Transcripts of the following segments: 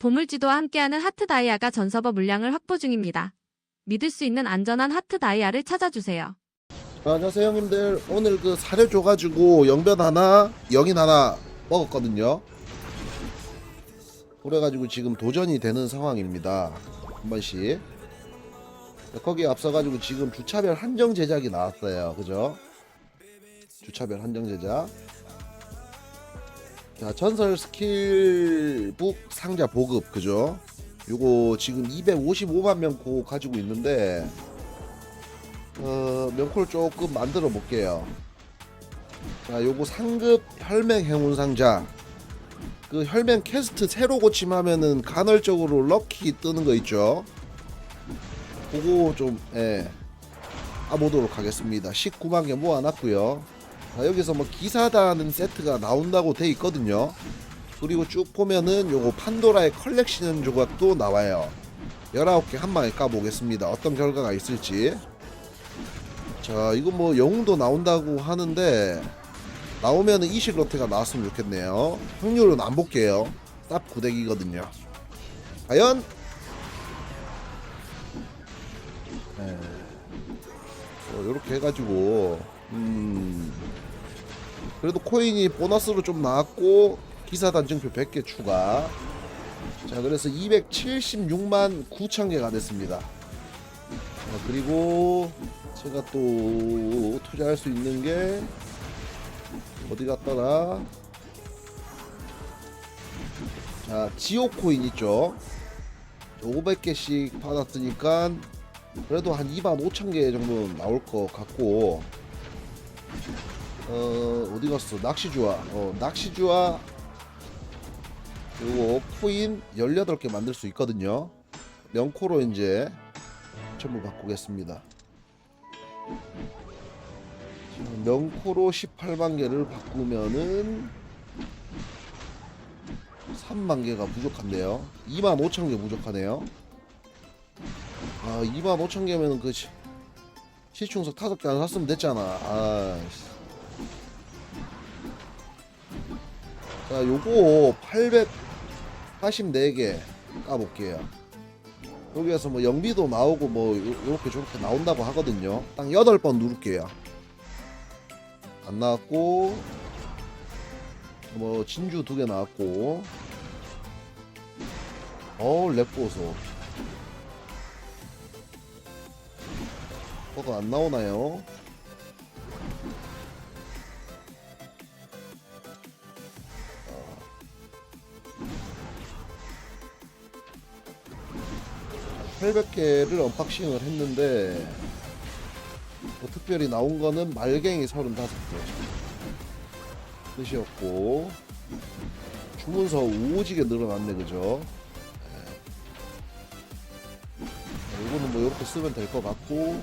보물지도와 함께하는 하트 다이아가 전 서버 물량을 확보 중입니다. 믿을 수 있는 안전한 하트 다이아를 찾아주세요. 아, 안녕하세요 형님들. 오늘 그 사료 줘가지고 영변 하나 영인 하나 먹었거든요. 그래가지고 지금 도전이 되는 상황입니다. 한 번씩. 거기에 앞서가지고 지금 주차별 한정 제작이 나왔어요. 그죠? 주차별 한정 제작 자 전설 스킬북 상자 보급 그죠 요거 지금 255만 명코 가지고 있는데 어, 명콜 조금 만들어 볼게요. 자, 요거 상급 혈맹 행운 상자. 그 혈맹 캐스트 새로 고침하면은 간헐적으로 럭키 뜨는 거 있죠. 그거 좀, 예. 까보도록 하겠습니다. 19만 개 모아놨고요. 자, 여기서 뭐 기사단 세트가 나온다고 돼 있거든요. 그리고 쭉 보면은 요거 판도라의 컬렉션 조각도 나와요. 19개 한 방에 까보겠습니다. 어떤 결과가 있을지. 자 이거 뭐 영웅도 나온다고 하는데 나오면은 이식 로테가 나왔으면 좋겠네요 확률은 안 볼게요 쌉 구대기거든요 과연 네. 어, 요렇게 해가지고 음 그래도 코인이 보너스로 좀 나왔고 기사 단 증표 100개 추가 자 그래서 276만 9천 개가 됐습니다 자, 그리고 제가 또 투자할 수 있는 게 어디 갔더라? 자, 지오 코인 있죠? 500개씩 받았으니까 그래도 한 2만 5천 개 정도 나올 것 같고 어, 어디 갔어? 낚시주화. 어, 낚시주화 요거 코인 18개 만들 수 있거든요. 명코로 이제 전부 바꾸겠습니다. 명코로 18만 개를 바꾸면은 3만 개가 부족한데요. 2만 5천 개 부족하네요. 아, 2만 5천 개면은 그 시, 시충석 다섯 개안 샀으면 됐잖아. 아. 자, 요거 884개 까볼게요. 여기에서 뭐 영비도 나오고 뭐 요- 요렇게 저렇게 나온다고 하거든요. 딱 8번 누를게요. 안 나왔고 뭐 진주 두 개 나왔고 어우 랩 보소 뭐가 안 나오나요? 800개를 언박싱을 했는데 뭐 특별히 나온 거는 말갱이 35개. 끝이었고 주문서 오지게 늘어났네 그죠? 네. 이거는 뭐 이렇게 쓰면 될 것 같고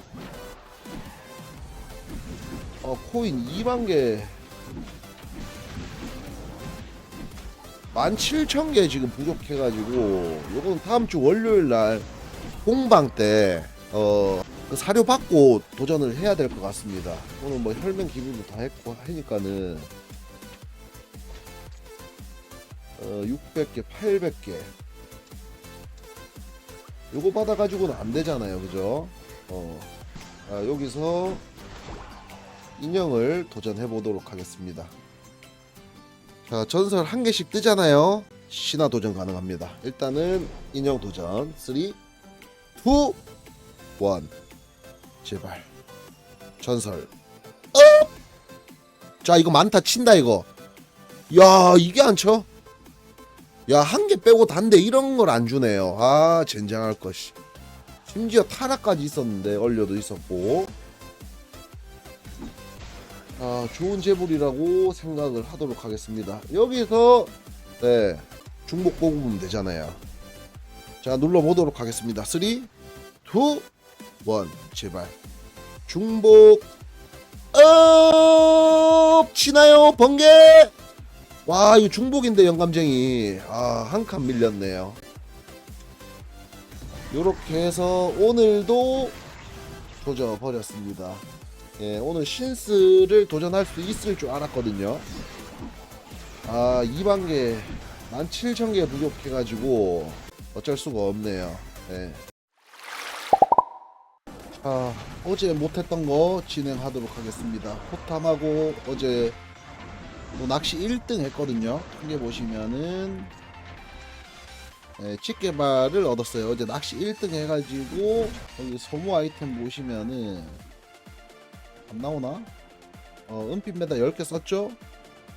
어 코인 2만 개. 17,000개 지금 부족해가지고 요건 다음 주 월요일 날 공방 때, 어, 그 사료 받고 도전을 해야 될 것 같습니다. 오늘 뭐 혈맹 기부도 다 했고 하니까는, 어, 600개, 800개. 요거 받아가지고는 안 되잖아요. 그죠? 어, 아, 여기서 인형을 도전해 보도록 하겠습니다. 자, 전설 한 개씩 뜨잖아요. 신화 도전 가능합니다. 일단은 인형 도전. 3, 2, 1. 제발. 전설. 어! 자, 이거 많다 친다 이거. 야, 이게 안 쳐? 야, 한 개 빼고 단데 이런 걸 안 주네요. 아, 젠장할 것이. 심지어 타락까지 있었는데 얼려도 있었고. 아, 좋은 재물이라고 생각을 하도록 하겠습니다. 여기서 네, 중복 뽑으면 되잖아요. 자, 눌러 보도록 하겠습니다. 3 2 1 제발. 중복 업 치나요? 번개. 와, 이거 중복인데 영감쟁이. 아, 한 칸 밀렸네요. 요렇게 해서 오늘도 조져 버렸습니다. 예, 오늘 신스를 도전할 수 있을 줄 알았거든요. 아, 2반개 17,000개 부족해가지고 어쩔 수가 없네요. 네. 자, 어제 못했던 거 진행하도록 하겠습니다. 호탐하고 어제 뭐 낚시 1등 했거든요. 크게 보시면은 네, 집게발을 얻었어요. 어제 낚시 1등 해가지고 여기 소모 아이템 보시면은 안 나오나? 어, 은빛 메달 10개 썼죠?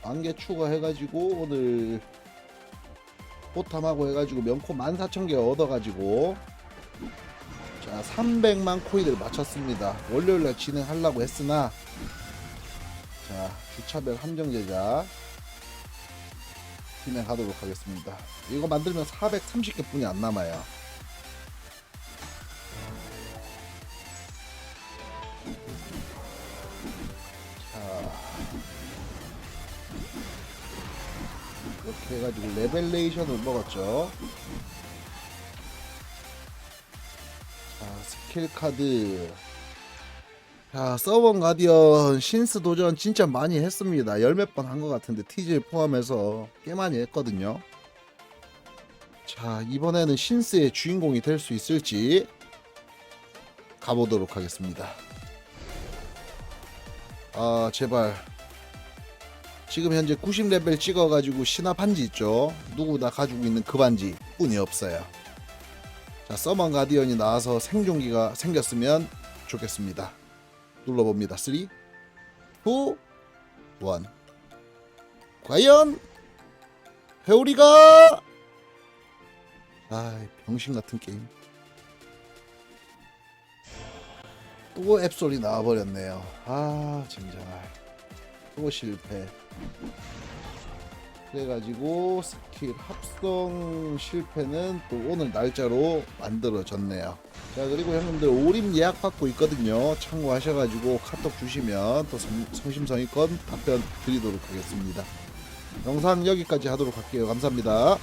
안개 추가해가지고 오늘 호탐하고 해가지고 명코 14,000개 얻어가지고 자 300만 코인을 맞췄습니다. 월요일날 진행하려고 했으나 자 주차별 함정 제작 진행하도록 하겠습니다. 이거 만들면 430개 뿐이 안 남아요. 자 이렇게 해가지고 레벨레이션을 먹었죠. 스킬 카드. 자 서번 가디언 신스 도전 진짜 많이 했습니다. 열 몇 번 한 것 같은데 TJ 포함해서 꽤 많이 했거든요. 자 이번에는 신스의 주인공이 될 수 있을지 가보도록 하겠습니다. 아 제발 지금 현재 90레벨 찍어가지고 신화 반지 있죠 누구나 가지고 있는 그 반지 뿐이 없어요 자 서먼 가디언이 나와서 생존기가 생겼으면 좋겠습니다. 눌러봅니다. 3 2 1 과연 회오리가 아 병신 같은 게임. 또 앱소리 나와버렸네요. 아 진정할. 또 실패 그래가지고 스킬 합성 실패는 또 오늘 날짜로 만들어졌네요. 자 그리고 형님들 오림 예약 받고 있거든요. 참고하셔가지고 카톡 주시면 또 성, 성심성의껏 답변 드리도록 하겠습니다. 영상 여기까지 하도록 할게요. 감사합니다